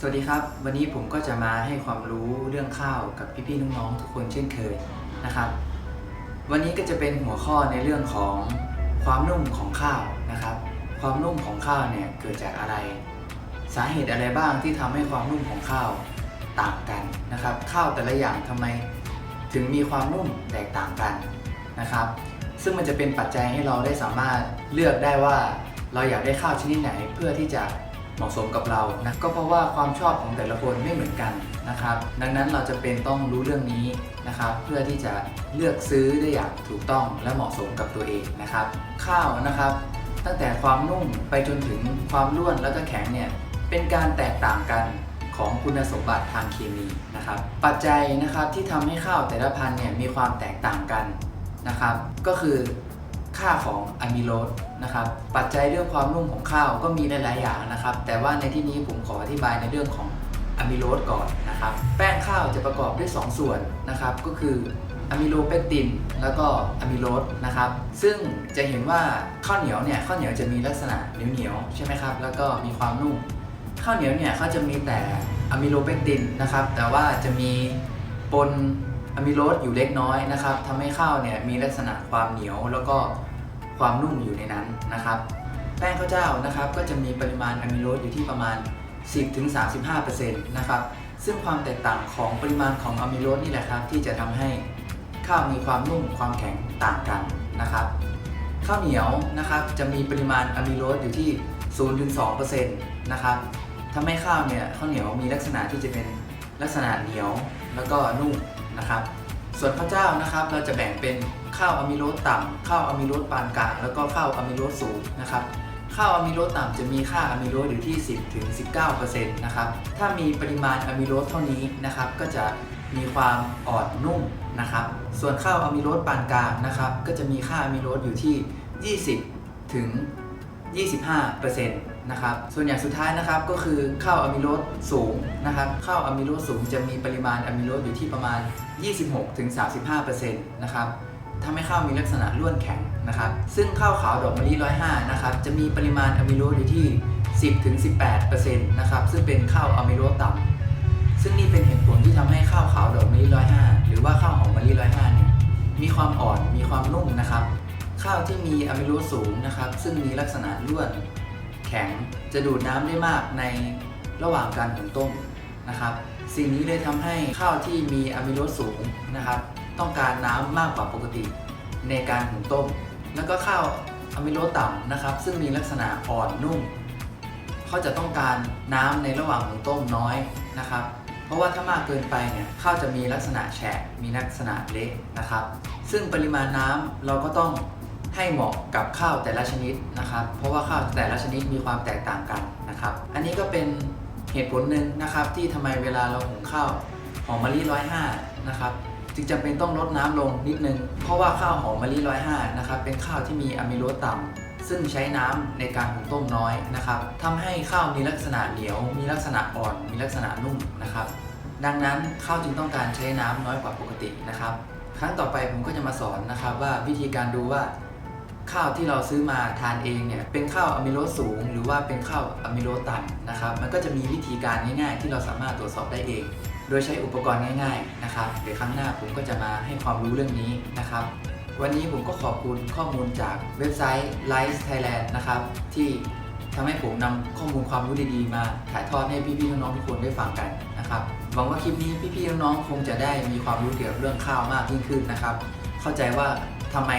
สวัสดีครับ วันนี้ผมก็จะมาให้ความรู้เรื่องข้าวกับพี่ๆน้องๆทุกคนเช่นเคยนะครับ วันนี้ก็จะเป็นหัวข้อในเรื่องของความนุ่มของข้าวนะครับ ความนุ่มของข้าวเนี่ยเกิดจากอะไร สาเหตุอะไรบ้างที่ทำให้ความนุ่มของข้าวต่างกันนะครับ ข้าวแต่ละอย่างทำไมถึงมีความนุ่มแตกต่างกันนะครับ ซึ่งมันจะเป็นปัจจัยให้เราได้สามารถเลือกได้ว่า เราอยากได้ข้าวชนิดไหนเพื่อที่จะ เหมาะสมกับเรานะก็เพราะว่าความชอบของแต่ละคนไม่เหมือนกันนะครับ ดังนั้นเราจะเป็นต้องรู้เรื่องนี้นะครับ เพื่อที่จะเลือกซื้อได้อย่างถูกต้องและเหมาะสมกับตัวเองนะครับ ข้าวนะครับ ตั้งแต่ความนุ่มไปจนถึงความร่วนแล้วก็แข็งเนี่ยเป็นการแตกต่างกันของคุณสมบัติทางเคมีนะครับ ปัจจัยนะครับที่ทำให้ข้าวแต่ละพันธุ์เนี่ยมีความแตกต่างกันนะครับ ก็คือ ค่าของอะมิโลสนะครับปัจจัยเรื่องความนุ่มของข้าวก็มีหลาย ๆ อย่างนะครับ แต่ว่าในที่นี้ผมขออธิบายในเรื่องของอะมิโลสก่อนนะครับ แป้งข้าวจะประกอบด้วย 2 ส่วนนะครับ ก็คืออะมิโลเปกติน แล้วก็อะมิโลสนะครับ ซึ่งจะเห็นว่าข้าวเหนียวเนี่ยข้าวเหนียวจะมีลักษณะเหนียวๆใช่ไหมครับ แล้วก็มีความนุ่ม ข้าวเหนียวเนี่ยเขาจะมีแต่อะมิโลเปกตินนะครับ แต่ว่าจะมีปนอะมิโลสอยู่เล็กน้อยนะครับทำให้ข้าวเนี่ยมีลักษณะความเหนียวแล้วก็ ความนุ่มอยู่ในนั้นนะครับ แป้งข้าวเจ้านะครับก็จะมีปริมาณอะมิโลสอยู่ที่ประมาณ 10-35%นะครับซึ่งความแตกต่างของปริมาณของอะมิโลสนี่แหละครับ ที่จะทำให้ข้าวมีความนุ่มความแข็งต่างกันนะครับข้าวเหนียวนะครับจะมีปริมาณอะมิโลสอยู่ที่ 0-2%นะครับทำให้ข้าวเนี่ยข้าวเหนียวมีลักษณะที่จะเป็นลักษณะเหนียวแล้วก็นุ่มนะครับ ส่วนข้าวเจ้านะครับเราจะแบ่งเป็นข้าวอะมิโลสต่ำข้าวอะมิโลสปานกลางแล้วก็ข้าวอะมิโลสสูงนะครับข้าวอะมิโลสต่ำจะมีค่าอะมิโลสอยู่ที่ 10ถึง19%นะครับถ้ามีปริมาณอะมิโลสเท่านี้นะครับก็จะมีความอ่อนนุ่มนะครับส่วนข้าวอะมิโลสปานกลางนะครับก็จะมีค่าอะมิโลสอยู่ที่ 20ถึง 25%นะครับ ส่วนอย่างสุดท้ายนะครับก็คือข้าวอะมิโลสสูงนะครับข้าวอะมิโลสสูงจะมีปริมาณอะมิโลสอยู่ที่ประมาณ 26-35%นะครับทำให้ข้าวมีลักษณะร่วนแข็งนะครับ ซึ่งข้าวขาวดอกมะลิ 105 นะครับ จะมีปริมาณอะมิโลสอยู่ที่ 10-18%นะครับ ซึ่งเป็นข้าวอะมิโลสต่ำ ซึ่งนี่เป็นเหตุผลที่ทำให้ข้าวขาวดอกมะลิ 105 หรือว่าข้าวหอมมะลิ 105 เนี่ย มีความอ่อน มีความนุ่มนะครับ ข้าวที่มีอะมิโลสูงนะครับ ซึ่งมีลักษณะร่วนแข็งจะดูดน้ำได้มากในระหว่างการหุงต้มนะครับ สิ่งนี้เลยทำให้ข้าวที่มีอะมิโลสูงนะครับ ต้องการน้ำมากกว่าปกติในการหุงต้ม แล้วก็ข้าวอะมิโลต่ำนะครับ ซึ่งมีลักษณะอ่อนนุ่มเขาจะต้องการน้ำในระหว่างหุงต้มน้อยนะครับ เพราะว่าถ้ามากเกินไปเนี่ยข้าวจะมีลักษณะแฉะมีลักษณะเละนะครับ ซึ่งปริมาณน้ำเราก็ต้อง ให้เหมาะกับข้าวแต่ละชนิดนะครับ เพราะว่าข้าวแต่ละชนิดมีความแตกต่างกันนะครับ อันนี้ก็เป็นเหตุผลหนึ่งนะครับที่ทำไมเวลาเราหุงข้าวหอมมะลิร้อยห้านะครับจึงจำเป็นต้องลดน้ำลงนิดนึง เพราะว่าข้าวหอมมะลิร้อยห้านะครับเป็นข้าวที่มีอะมิโลสต่ำซึ่งใช้น้ำในการหุงต้มน้อยนะครับทำให้ข้าวมีลักษณะเหนียว มีลักษณะอ่อน มีลักษณะนุ่มนะครับ ดังนั้นข้าวจึงต้องการใช้น้ำน้อยกว่าปกตินะครับ ครั้งต่อไปผมก็จะมาสอนนะครับว่าวิธีการดูว่า ข้าวที่เราซื้อมาทานเองเนี่ยเป็นข้าวอะมิโลสูง หรือว่าเป็นข้าวอะมิโลต่ำนะครับมันก็จะมีวิธีการง่ายๆ ที่เราสามารถตรวจสอบได้เอง โดยใช้อุปกรณ์ง่ายๆนะครับเดี๋ยวครั้งหน้าผมก็จะมาให้ความรู้เรื่องนี้นะครับ วันนี้ผมก็ขอบคุณข้อมูลจากเว็บไซต์ Life Thailand นะครับที่ทำให้ผมนำข้อมูลความรู้ดีๆ มาถ่ายทอดให้พี่ๆน้องๆทุกคนได้ฟังกันนะครับหวังว่าคลิปนี้พี่ๆน้องๆคงจะได้มีความรู้เกี่ยวกับเรื่องข้าวมากยิ่งขึ้นนะครับ เข้าใจว่าทำไม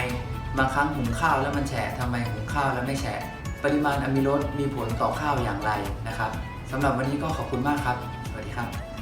บางครั้งหุงข้าวแล้วมันแฉะทำไมหุงข้าวแล้วไม่แฉะปริมาณอะมิโลสมีผลต่อข้าวอย่างไรนะครับสำหรับวันนี้ก็ขอบคุณมากครับ สวัสดีครับ